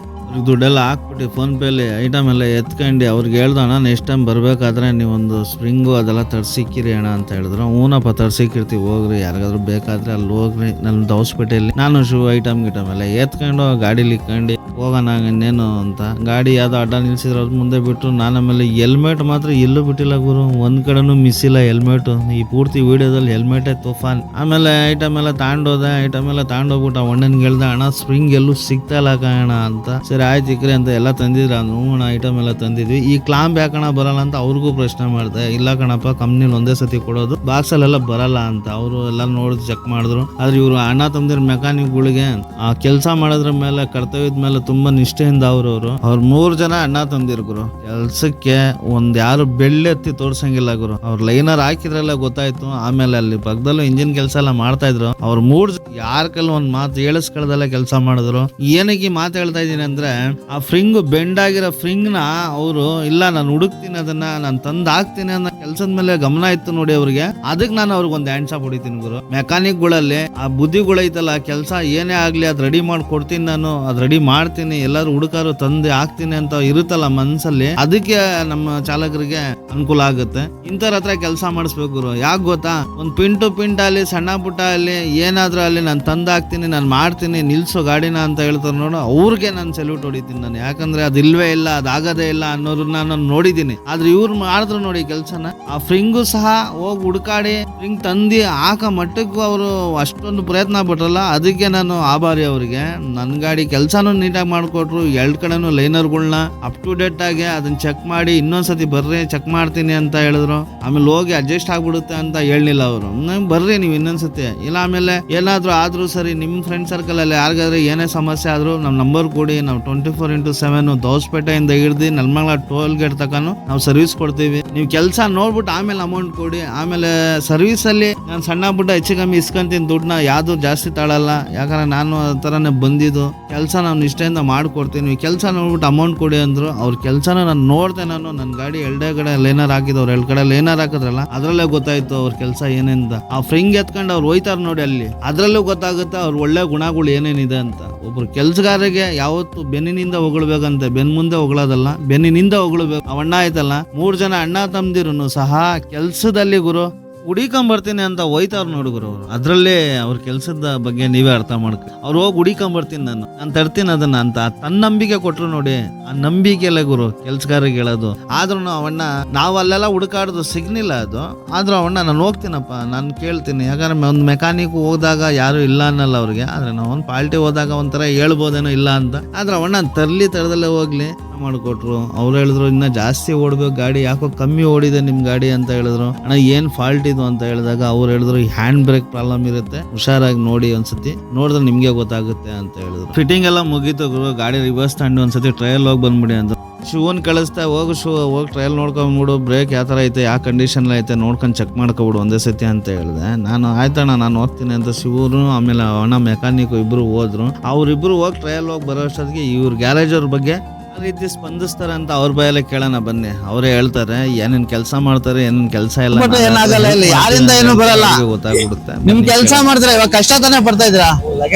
ದುಡ್ಡೆಲ್ಲ ಹಾಕ್ಬಿಟ್ಟು ಫೋನ್ ಪೇಲಿ ಐಟಮ್ ಎಲ್ಲ ಎತ್ಕೊಂಡು ಅವ್ರಿಗೆ ಹೇಳ್ದ ಅಣ್ಣ ನೆಕ್ಸ್ಟ್ ಟೈಮ್ ಬರಬೇಕಾದ್ರೆ ನೀವೊಂದು ಸ್ಪ್ರಿಂಗು ಅದೆಲ್ಲ ತರ್ಸಿಕ್ಕಿರಿ ಅಣ್ಣ ಅಂತ ಹೇಳಿದ್ರು. ಹೂನಪ್ಪ ತರ್ಸಿಕ್ಕಿರ್ತೀವಿ, ಹೋಗ್ರಿ, ಯಾರಿಗಾದ್ರೂ ಬೇಕಾದ್ರೆ ಅಲ್ಲಿ ಹೋಗ್ರಿ ನನ್ನ ಹೊಸ್ಪೇಟೆಯಲ್ಲಿ ನಾನು ಶೂ ಐಟಮ್ ಗಿಟಮ್ ಎಲ್ಲ ಎತ್ಕೊಂಡು ಗಾಡೀಲಿ ಇಕ್ಕೊಂಡು ಹೋಗೋಣ ಇನ್ನೇನು ಅಂತ. ಗಾಡಿ ಯಾವ್ದೋ ಅಡ್ಡ ನಿಲ್ಸಿದ್ರ ಮುಂದೆ ಬಿಟ್ಟು ನಾನು ಆಮೇಲೆ ಹೆಲ್ಮೆಟ್ ಮಾತ್ರ ಎಲ್ಲೂ ಬಿಟ್ಟಿಲ್ಲ ಗುರು. ಒಂದ್ ಕಡೆನೂ ಮಿಸ್ ಇಲ್ಲ ಹೆಲ್ಮೆಟ್ ಈ ಪೂರ್ತಿ ವಿಡಿಯೋದಲ್ಲಿ ಹೆಲ್ಮೆಟೇ ತುಫಾನ್. ಆಮೇಲೆ ಐಟಮ್ ಎಲ್ಲ ತಾಂಡೋದೆ ಐಟಮ್ ಎಲ್ಲ ತಾಂಡೋಗ್ಬಿಟ್ಟು ಆ ಅಣ್ಣನ್ಗೆ ಹೇಳ್ದೆ, ಅಣ್ಣ ಸ್ಪ್ರಿಂಗ್ ಎಲ್ಲೂ ಸಿಗ್ತಾ ಇಲ್ಲ ಕಾಣ ಅಂತ. ಸರಿ ಆಯ್ತು ಚಿಕ್ಕರೆ ಅಂತ ಎಲ್ಲ ತಂದಿದ್ರ ಅಣ್ಣ ಐಟಮ್ ಎಲ್ಲ ತಂದಿದ್ವಿ. ಈ ಕ್ಲಾಂಪ್ ಯಾಕಣ ಬರಲ್ಲ ಅಂತ ಅವ್ರಿಗೂ ಪ್ರಶ್ನೆ ಮಾಡಿದೆ. ಇಲ್ಲ ಕಣಪ್ಪ ಕಂಪ್ನಿ ಒಂದೇ ಸತಿ ಕೊಡೋದು. ಬಾಕ್ಸ್ ಅಲ್ಲೆಲ್ಲ ಬರಲ್ಲ ಅಂತ ಅವರು ಎಲ್ಲ ನೋಡಿ ಚೆಕ್ ಮಾಡಿದ್ರು. ಆದ್ರೆ ಇವರು ಅಣ್ಣ ತಮ್ಮದಿರ ಮೆಕ್ಯಾನಿಕ್ಗಳಿಗೆ ಆ ಕೆಲಸ ಮಾಡೋದ್ರ ಮೇಲೆ, ಕರ್ತವ್ಯದ ಮೇಲೆ ತುಂಬಾ ನಿಷ್ಠೆಯಿಂದ ಅವ್ರವ್ರು ಅವ್ರ. ಮೂರ್ ಜನ ಅಣ್ಣ ತಂದಿರ್ಗುರು ಕೆಲ್ಸಕ್ಕೆ ಒಂದ್ ಯಾರು ಬೆಳ್ಳೆತ್ತಿ ತೋರ್ಸಂಗಿಲ್ಲ ಗುರು. ಅವ್ರ ಲೈನರ್ ಹಾಕಿದ್ರೆಲ್ಲ ಗೊತ್ತಾಯ್ತು. ಆಮೇಲೆ ಅಲ್ಲಿ ಪಕ್ಕದಲ್ಲೂ ಇಂಜಿನ್ ಕೆಲಸ ಎಲ್ಲ ಮಾಡ್ತಾ ಇದ್ರು. ಅವ್ರ ಮೂರ್ ಯಾರ ಕೈಲಿ ಒಂದ್ ಮಾತು ಹೇಳಿಸ್ಕೊಳ್ದಲ್ಲ ಕೆಲಸ ಮಾಡಿದ್ರು. ಏನಕ್ಕೆ ಮಾತು ಹೇಳ್ತಾ ಇದೀನಿ ಅಂದ್ರೆ ಆ ಫ್ರಿಂಗ್ ಬೆಂಡ್ ಆಗಿರೋ ಫ್ರಿಂಗ್ನ ಅವರು, ಇಲ್ಲ, ನಾನು ಹುಡುಕ್ತೀನಿ ಅದನ್ನ, ನಾನು ತಂದ್ ಹಾಕ್ತೀನಿ ಅನ್ನೋ ಕೆಲಸದ ಮೇಲೆ ಗಮನ ಇತ್ತು ನೋಡಿ ಅವ್ರಿಗೆ. ಅದಕ್ಕೆ ನಾನು ಅವ್ರಿಗೆ ಒಂದು ಹ್ಯಾಂಡ್ ಶಾಪ್ ಹೊಡಿತೀನಿ ಗುರು. ಮೆಕ್ಯಾನಿಕ್ಗಳಲ್ಲಿ ಆ ಬುದ್ಧಿಗಳೈತಲ್ಲ ಕೆಲಸ ಏನೇ ಆಗ್ಲಿ ಅದ್ ರೆಡಿ ಮಾಡಿ ಕೊಡ್ತೀನಿ ನಾನು, ಅದ್ ರೆಡಿ ಮಾಡ್ತೀನಿ, ಎಲ್ಲಾರು ಹುಡುಕಾರು ತಂದೆ ಹಾಕ್ತೀನಿ ಅಂತ ಇರುತ್ತಲ್ಲ ಮನ್ಸಲ್ಲಿ, ಅದಕ್ಕೆ ನಮ್ಮ ಚಾಲಕರಿಗೆ ಅನುಕೂಲ ಆಗುತ್ತೆ. ಇಂಥವ್ರ ಹತ್ರ ಕೆಲಸ ಮಾಡಿಸ್ಬೇಕು ಯಾಕೆ ಗೊತ್ತಾ? ಒಂದ್ ಪಿನ್ ಪಿಂಟ್ ಅಲ್ಲಿ ಸಣ್ಣ ಪುಟ್ಟ ಅಲ್ಲಿ ಏನಾದ್ರೂ ಅಲ್ಲಿ ನಾನು ತಂದಾಕ್ತೀನಿ ನಾನು ಮಾಡ್ತೀನಿ, ನಿಲ್ಸೋ ಗಾಡಿನ ಅಂತ ಹೇಳ್ತಾರೆ ನೋಡು, ಅವ್ರಿಗೆ ನಾನು ಸೆಲ್ಯೂಟ್ ಹೊಡಿತೀನಿ ನಾನು. ಯಾಕಂದ್ರೆ ಅದು ಇಲ್ವೇ ಇಲ್ಲ ಅದಾಗದೇ ಇಲ್ಲ ಅನ್ನೋರು ನಾನು ನೋಡಿದ್ದೀನಿ. ಆದ್ರೆ ಇವ್ರು ಮಾಡಿದ್ರು ನೋಡಿ ಕೆಲಸನ. ಆ ಫ್ರಿಂಗು ಸಹ ಹೋಗಿ ಹುಡುಕಾಡಿ ಫ್ರಿಂಗ್ ತಂದಿ ಹಾಕ ಮಟ್ಟಕ್ಕೂ ಅವರು ಅಷ್ಟೊಂದು ಪ್ರಯತ್ನ ಪಟ್ರಲ್ಲ, ಅದಕ್ಕೆ ನಾನು ಆಭಾರಿ ಅವರಿಗೆ. ನನ್ನ ಗಾಡಿ ಕೆಲಸನೂ ನೀಟಾಗಿ ಮಾಡಿಕೊಟ್ರು, ಎರಡು ಕಡೆನೂ ಲೈನರ್ಗಳನ್ನ ಅಪ್ ಟು ಡೇಟ್ ಆಗಿ ಅದನ್ನ ಚೆಕ್ ಮಾಡಿ, ಇನ್ನೊಂದ್ಸತಿ ಬರ್ರಿ ಚೆಕ್ ಮಾಡ್ತೀನಿ ಅಂತ ಹೇಳಿದ್ರು. ಆಮೇಲೆ ಹೋಗಿ ಅಡ್ಜಸ್ಟ್ ಆಗ್ಬಿಡುತ್ತೆ ಅಂತ ಹೇಳಲಿಲ್ಲ ಅವರು. ಬರ್ರಿ ನೀವು ಇನ್ನೊಂದ್ಸತಿ. ಇಲ್ಲ ಆಮೇಲೆ ಏನಾದರೂ ಆದ್ರೂ ಸರಿ ನಿಮ್ಮ ಫ್ರೆಂಡ್ ಸರ್ಕಲ್ ಅಲ್ಲಿ ಯಾರಿಗಾದ್ರೆ ಏನೇ ಸಮಸ್ಯೆ ಆದ್ರೂ ನಮ್ಮ ನಂಬರ್ ಕೊಡಿ, ನಾವು ಟ್ವೆಂಟಿ ಫೋರ್ ಇಂಟು ಸೆವೆನ್ ದೋಸ್ಪೇಟೆಯಿಂದ ಹಿಡ್ದು ನಲ್ಮಂಗ್ಲ ಟೋಲ್ ಗೇಟ್ ತಕನು ನಾವು ಸರ್ವಿಸ್ ಕೊಡ್ತೀವಿ. ನೀವು ಕೆಲಸ ನೋಡ್ಬಿಟ್ಟು ಆಮೇಲೆ ಅಮೌಂಟ್ ಕೊಡಿ. ಆಮೇಲೆ ಸರ್ವಿಸ್ ಅಲ್ಲಿ ನಾನು ಸಣ್ಣ ಪುಟ್ಟ ಹೆಚ್ಚು ಕಮ್ಮಿ ಇಸ್ಕೊಂತೀನಿ ದುಡ್ಡನ್ನ ಯಾವುದು ಜಾಸ್ತಿ ತಾಳಲ್ಲ. ಯಾಕಂದ್ರೆ ನಾನು ಆ ಥರನೇ ಬಂದಿದ್ದು. ಕೆಲಸ ನಾನು ನಿಷ್ಠೆಯಿಂದ ಮಾಡ್ಕೊಡ್ತೀನಿ. ಕೆಲಸ ನೋಡ್ಬಿಟ್ಟು ಅಮೌಂಟ್ ಕೊಡಿ ಅಂದ್ರು. ಅವ್ರ ಕೆಲಸನ ನಾನು ನೋಡಿದೆ ನಾನು. ನನ್ನ ಗಾಡಿ ಎರಡೇ ಕಡೆ ಲೈನರ್ ಹಾಕಿದವ್ರು ಎರಡು ಕಡೆ ಏನಾರ ಹಾಕಿದ್ರಲ್ಲ, ಅದ್ರಲ್ಲೇ ಗೊತ್ತಾಯ್ತು ಅವ್ರ ಕೆಲಸ ಏನೇಂತ. ಆ ಫ್ರಿಂಗ್ ಎತ್ಕೊಂಡು ಅವ್ರು ಹೋಯ್ತಾರ ನೋಡಿ ಅಲ್ಲಿ. ಅದ್ರಲ್ಲೂ ಗೊತ್ತಾಗುತ್ತೆ ಅವ್ರ ಒಳ್ಳೆ ಗುಣಗಳು ಏನೇನಿದೆ ಅಂತ. ಒಬ್ರು ಕೆಲ್ಸಗಾರರಿಗೆ ಯಾವತ್ತು ಬೆನ್ನಿನಿಂದ ಹೊಗಳಬೇಕಂತೆ, ಬೆನ್ ಮುಂದೆ ಹೊಗಳೋದಲ್ಲ, ಬೆನ್ನಿನಿಂದ ಹೊಗಳ್ಬೇಕು. ಅವಣ್ಣ ಆಯ್ತಲ್ಲ, ಮೂರ್ ಜನ ಅಣ್ಣ ತಮ್ದಿರು ಸಹ ಕೆಲ್ಸದಲ್ಲಿ ಗುರು ಹುಡಿಕೊಂಬರ್ತೀನಿ ಅಂತ ಹೋಯ್ತಾರ ನೋಡಿ ಗುರು ಅವರು. ಅದ್ರಲ್ಲೇ ಅವ್ರ ಕೆಲ್ಸದ ಬಗ್ಗೆ ನೀವೇ ಅರ್ಥ ಮಾಡ್ಕೊ. ಅವ್ರು ಹೋಗಿ ಹುಡಿಕೊಂಬರ್ತೀನಿ ನಾನು. ನಾನು ತರ್ತೀನಿ ಅದನ್ನ ಅಂತ. ತನ್ನ ನಂಬಿಕೆ ಕೊಟ್ರು ನೋಡಿ, ಆ ನಂಬಿಕೆಲೆ ಗುರು ಕೆಲ್ಸಗಾರಿಗೆ ಹೇಳೋದು. ಆದ್ರೂ ಅವಣ್ಣ, ನಾವು ಅಲ್ಲೆಲ್ಲ ಹುಡುಕಾಡೋದು ಸಿಗ್ನಿಲ್ಲ ಅದು. ಆದ್ರೂ ಅವಣ್ಣ, ನಾನು ಹೋಗ್ತೀನಪ್ಪ, ನಾನು ಕೇಳ್ತೀನಿ. ಯಾಕಂದ್ರೆ ಒಂದು ಮೆಕ್ಯಾನಿಕ್ ಹೋದಾಗ ಯಾರು ಇಲ್ಲ ಅನ್ನಲ್ಲ ಅವ್ರಿಗೆ. ಆದ್ರೆ ನಾವು ಒಂದು ಪಾಲ್ಟಿ ಹೋದಾಗ ಒಂಥರ ಹೇಳ್ಬೋದೇನೋ ಇಲ್ಲ ಅಂತ. ಆದ್ರೆ ಅವಣ್ಣ ತರ್ಲಿ ತರದಲ್ಲೇ ಹೋಗ್ಲಿ. ಮಾಡಿಕೊಟ್ರು. ಅವ್ರು ಹೇಳಿದ್ರು, ಇನ್ನ ಜಾಸ್ತಿ ಓಡ್ಬೇಕು ಗಾಡಿ, ಯಾಕೋ ಕಮ್ಮಿ ಓಡಿದೆ ನಿಮ್ ಗಾಡಿ ಅಂತ ಹೇಳಿದ್ರು. ಅಣ್ಣ, ಏನ್ ಫಾಲ್ಟ್ ಇದು? ಅಂತ ಹೇಳಿದಾಗ ಅವ್ರು ಹೇಳಿದ್ರು ಹ್ಯಾಂಡ್ ಬ್ರೇಕ್ ಪ್ರಾಬ್ಲಮ್ ಇರುತ್ತೆ, ಹುಷಾರಾಗಿ ನೋಡಿ ಒಂದ್ಸತಿ, ನೋಡಿದ್ರೆ ನಿಮ್ಗೆ ಗೊತ್ತಾಗುತ್ತೆ ಅಂತ ಹೇಳಿದ್ರು. ಫಿಟ್ಟಿಂಗ್ ಎಲ್ಲ ಮುಗಿತು ಗುರು, ಗಾಡಿ ರಿವರ್ಸ್ ತಗೊಂಡು ಒಂದ್ಸತಿ ಟ್ರಯಲ್ ಹೋಗಿ ಬಂದ್ಬಿಡಿ ಅಂತ ಶೂನ್ ಕಳಿಸ್ತಾ, ಹೋಗಿ ಶೂ, ಹೋಗಿ ಟ್ರಯಲ್ ನೋಡ್ಕೊಂಬಿಡು ಬ್ರೇಕ್ ಯಾವ ಥರ ಐತೆ, ಯಾವ ಕಂಡೀಷನ್ ಐತೆ, ನೋಡ್ಕೊಂಡು ಚೆಕ್ ಮಾಡ್ಕೊಬಿಡು ಒಂದೇ ಸತಿ ಅಂತ ಹೇಳಿದೆ. ನಾನು ಆಯ್ತಣ್ಣ ನಾನು ಹೋಗ್ತೀನಿ ಅಂತ ಶಿವರು, ಆಮೇಲೆ ಅಣ್ಣ ಮೆಕ್ಯಾನಿಕ್ ಇಬ್ರು ಹೋದ್ರು. ಅವ್ರಿಬ್ರು ಹೋಗಿ ಟ್ರಯಲ್ ಹೋಗಿ ಬರೋ ಅಷ್ಟೊತ್ತಿಗೆ ಇವ್ರ ಗ್ಯಾರೇಜ್ ಅವ್ರ ಬಗ್ಗೆ ರೀತಿ ಸ್ಪಂದಿಸ್ತಾರೆ ಅಂತ ಅವ್ರ ಬಾಯಲ್ಲೇ ಕೇಳೋಣ ಬನ್ನಿ. ಅವರೇ ಹೇಳ್ತಾರೆ ಏನೇನ್ ಕೆಲಸ ಮಾಡ್ತಾರೆ ಏನೇನ್ ಕೆಲಸ ಇಲ್ಲ ಬಟ್ ಏನಾಗಲ್ಲ ಇಲ್ಲಿ, ಯಾರಿಂದ ಏನು ಬರಲ್ಲ. ಗೊತ್ತಾಗ್ಬಿಡುತ್ತೆ. ನಿಮ್ ಕೆಲಸ ಮಾಡ್ತಾರೆ? ಇವಾಗ ಕಷ್ಟ ತಾನೇ ಪಡ್ತಾ ಇದ್ರಾ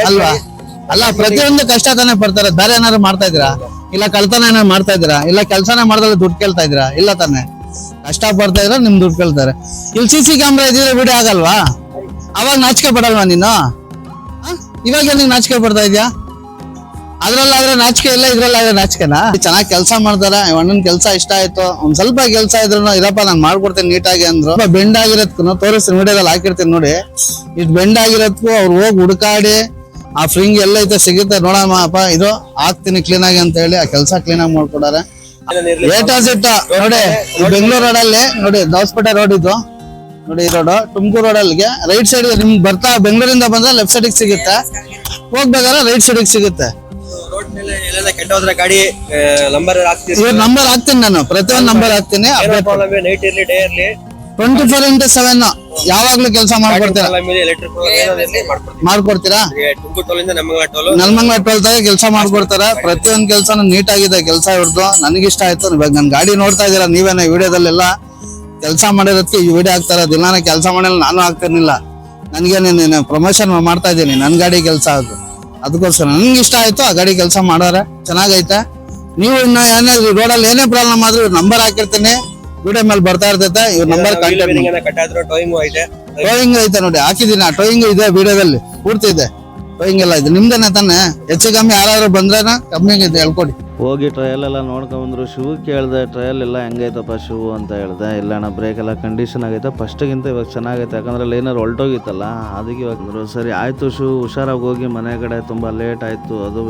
ಅಲ್ವಾ? ಅಲ್ಲ ಪ್ರತಿಯೊಂದು ಕಷ್ಟ ತಾನೇ ಪಡ್ತಾರೆ. ಬೇರೆ ಏನಾದ್ರು ಮಾಡ್ತಾ ಇದ್ರಾ ಇಲ್ಲ ಕಳ್ತನ ಏನಾದ್ರು ಮಾಡ್ತಾ ಇದ್ರಾ ಇಲ್ಲ ಕೆಲ್ಸನೇ ಮಾಡ್ದಲ್ಲ ದುಡ್ಡು ಕೇಳ್ತಾ ಇದ್ರಾ ಇಲ್ಲ ತಾನೇ? ಕಷ್ಟ ಪಡ್ತಾ ಇದ್ರ ನಿಮ್ ದುಡ್ಡು ಕೇಳ್ತಾರೆ. ಇಲ್ಲಿ ಸಿ ಸಿ ಕ್ಯಾಮ್ರಾ ಇದ್ರೆ ವಿಡಿಯೋ ಆಗಲ್ವಾ? ಅವಾಗ ನಾಚಿಕೆ ಪಡಲ್ವಾ ನೀನು? ಆ? ಇವಾಗ ನಿಂಗೆ ನಾಚಿಕೆ ಪಡ್ತಾ ಇದ್ಯಾ? ಅದ್ರಲ್ಲಾದ್ರೆ ನಾಚಿಕೆ ಇಲ್ಲ, ಇದ್ರಲ್ಲಾದ್ರೆ ನಾಚಿಕೆನಾ? ಚೆನ್ನಾಗಿ ಕೆಲಸ ಮಾಡ್ತಾರೆ ಅಣ್ಣನ ಕೆಲಸ ಇಷ್ಟ ಆಯ್ತು. ಒಂದ್ ಸ್ವಲ್ಪ ಕೆಲಸ ಇದ್ರು ಇರಪ್ಪ, ನಾನು ಮಾಡ್ಕೊಡ್ತೀನಿ ನೀಟಾಗಿ ಅಂದ್ರು. ಬೆಂಡ್ ಆಗಿರೋದ್ಕು ತೋರಿಸ್ತೀನಿ, ವಿಡಿಯೋದಲ್ಲಿ ಹಾಕಿರ್ತೀನಿ ನೋಡಿ. ಇಷ್ಟು ಬೆಂಡ್ ಆಗಿರೋದ್ಕು ಅವ್ರು ಹೋಗಿ ಹುಡುಕಾಡಿ, ಆ ಫ್ರಿಂಗ್ ಎಲ್ಲ ಐತೆ ಸಿಗುತ್ತೆ ನೋಡಮ್ಮ, ಅಪ್ಪ, ಇದು ಹಾಕ್ತೀನಿ ಕ್ಲೀನ್ ಆಗಿ ಅಂತ ಹೇಳಿ ಆ ಕೆಲಸ ಕ್ಲೀನ್ ಆಗಿ ಮಾಡ್ಕೊಡಾರೆ. ಆಸ್ ನೋಡಿ ಬೆಂಗಳೂರು ರೋಡಲ್ಲಿ, ನೋಡಿ ದೋಸ್ಪೇಟೆ ರೋಡ್ ಇದು. ನೋಡಿ, ಈ ರೋಡ್, ತುಮಕೂರು ರೋಡಲ್ಲಿಗೆ. ರೈಟ್ ಸೈಡ್ ನಿಮ್ಗೆ ಬರ್ತಾ, ಬೆಂಗಳೂರಿಂದ ಬಂದ್ರೆ ಲೆಫ್ಟ್ ಸೈಡಿಗೆ ಸಿಗುತ್ತೆ. ಹೋಗ್ಬೇಕಾದ್ರೆ ರೈಟ್ ಸೈಡಿಗೆ ಸಿಗುತ್ತೆ. ಮೇಲೆ ಎಲ್ಲೆಲ್ಲ ಕೆಟ್ಟೋದ್ರೆ ಗಾಡಿ ನಂಬರ್ ಹಾಕ್ತೀವಿ ಇವ್ರ ನಂಬರ್ ಹಾಕ್ತೀನಿ ನಾನು. ಪ್ರತಿಯೊಂದು ನಂಬರ್ ಹಾಕ್ತೀನಿ. ಏನೋ ಪ್ರಾಬ್ಲಮ್ ನೈಟ್ ಇರ್ಲಿ ಡೇ ಇರ್ಲಿ. ಟ್ವೆಂಟಿ ಫೋರ್ ಇಂಟು ಸೆವೆನ್ ಯಾವಾಗ್ಲೂ ಕೆಲಸ ಮಾಡ್ಕೊಡ್ತೀರಾ? ಪ್ರಾಬ್ಲಮ್ ಇದೆ ಎಲೆಕ್ಟ್ರಿಕ್ ಏನಾದ್ರು ಮಾಡ್ಕೊಡ್ತೀವಿ? ಮಾಡ್ಕೊಡ್ತೀರಾ? ತುಮಕೂರು ಟೋಲು ನಲ್ಮಂಗ್ಲ ತಾಗೆ ಕೆಲಸ ಮಾಡ್ಕೊಡ್ತಾರೆ. ಪ್ರತಿಯೊಂದು ಕೆಲಸನೂ ನೀಟ್ ಆಗಿದೆ ಕೆಲಸ ಇವ್ರದ್ದು ಇಷ್ಟ ಆಯ್ತು. ಇವಾಗ ನನ್ ಗಾಡಿ ನೋಡ್ತಾ ಇದ್ದೀರಾ ನೀವೇನ ವಿಡಿಯೋದಲ್ಲೆಲ್ಲ? ಕೆಲಸ ಮಾಡಿರೋದಕ್ಕೆ ಈ ವಿಡಿಯೋ ಹಾಕ್ತಾರ ದಿನಾನ ಕೆಲಸ ಮಾಡಿಲ್ಲ ನಾನು ಹಾಕ್ತಿರ್ಲಿಲ್ಲ. ನನಗೆ ನೀನು ಪ್ರಮೋಷನ್ ಮಾಡ್ತಾ ಇದ್ದೀನಿ ನನ್ನ ಗಾಡಿ ಕೆಲಸ ಅದು. ಅದಕ್ಕೋಸ್ಕರ ನಂಗೆ ಇಷ್ಟ ಆಯ್ತು ಆ ಗಾಡಿ ಕೆಲಸ ಮಾಡೋರೆ. ಚೆನ್ನಾಗೈತೆ. ನೀವು ಇನ್ನು ಏನಾದ್ರು ರೋಡಲ್ಲಿ ಏನೇ ಪ್ರಾಬ್ಲಮ್ ಆದ್ರೂ ಇವ್ರ ನಂಬರ್ ಹಾಕಿರ್ತೀನಿ. ವಿಡಿಯೋ ಮೇಲೆ ಬರ್ತಾ ಇರ್ತೈತೆ ಇವ್ರ ನಂಬರ್ ಐತೆ. ಟೋಯಿಂಗ್ ಐತೆ ನೋಡಿ ಹಾಕಿದೀನಿ ಆ ಟೋಯಿಂಗ್ ಇದೆ ವಿಡಿಯೋದಲ್ಲಿ ಪೂರ್ತಿ ಇದೆ. ಟೋಯಿಂಗ್ ಎಲ್ಲ ಇದೆ. ನಿಮ್ದೇನೆ ತಾನೆ? ಹೆಚ್ಚು ಕಮ್ಮಿ ಯಾರಾದ್ರೂ ಬಂದ್ರೆ ಕಮ್ಮಿ ಇದೆ ಹೇಳ್ಕೊಡಿ. ಹೋಗಿ ಟ್ರಯಲ್ ಎಲ್ಲ ನೋಡ್ಕೊಂಬಂದ್ರು ಶೂ ಕೇಳಿದೆ ಟ್ರಯಲ್ ಎಲ್ಲ ಹೆಂಗೈತಪ್ಪ ಶೂ ಅಂತ ಹೇಳಿದೆ. ಇಲ್ಲ ಅಣ್ಣ ಬ್ರೇಕ್ ಎಲ್ಲ ಕಂಡೀಷನ್ ಆಗೈತೆ. ಫಸ್ಟಿಗಿಂತ ಇವಾಗ ಚೆನ್ನಾಗೈತೆ. ಯಾಕಂದ್ರೆ ಅಲ್ಲಿ ಏನಾರು ಹೊಲ್ಟೋಗಿತ್ತಲ್ಲ, ಅದಕ್ಕೆ ಇವಾಗ ಅಂದರು ಸರಿ, ಆಯಿತು ಶೂ ಹುಷಾರಾಗಿ ಹೋಗಿ ಮನೆ ಕಡೆ ತುಂಬ ಲೇಟ್ ಆಯಿತು. ಅದು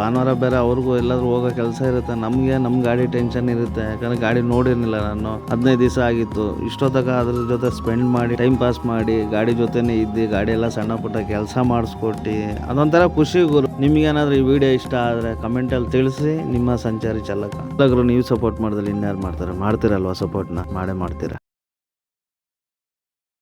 ಭಾನುವಾರ ಬೇರೆ ಅವ್ರಿಗೂ ಎಲ್ಲಾದ್ರೂ ಹೋಗೋ ಕೆಲಸ ಇರುತ್ತೆ. ನಮಗೆ ನಮ್ಮ ಗಾಡಿ ಟೆನ್ಷನ್ ಇರುತ್ತೆ. ಯಾಕಂದ್ರೆ ಗಾಡಿ ನೋಡಿರಲಿಲ್ಲ ನಾನು. ಹದಿನೈದು ದಿವಸ ಆಗಿತ್ತು. ಇಷ್ಟೊತ್ತಕ ಅದ್ರ ಜೊತೆ ಸ್ಪೆಂಡ್ ಮಾಡಿ ಟೈಮ್ ಪಾಸ್ ಮಾಡಿ, ಗಾಡಿ ಜೊತೆನೇ ಇದ್ದು, ಗಾಡಿ ಎಲ್ಲ ಸಣ್ಣ ಪುಟ್ಟ ಕೆಲಸ ಮಾಡಿಸ್ಕೊಟ್ಟು. ಅದೊಂಥರ ಖುಷಿ ಗುರು. ನಿಮ್ಗೇನಾದ್ರೂ ಈ ವಿಡಿಯೋ ಇಷ್ಟ ಆದರೆ ಕಮೆಂಟಲ್ಲಿ ತಿಳಿಸಿ. ನಿಮ್ಮ ಸಂಚಾರಿ ಚಾಲಕ. ಎಲ್ಲಾದ್ರೂ ನೀವು ಸಪೋರ್ಟ್ ಮಾಡಿದ್ರೆ ಇನ್ಯಾರು ಮಾಡ್ತಾರೆ? ಮಾಡ್ತೀರಲ್ವಾ ಸಪೋರ್ಟ್ನ ಮಾಡೇ ಮಾಡ್ತೀರಾ?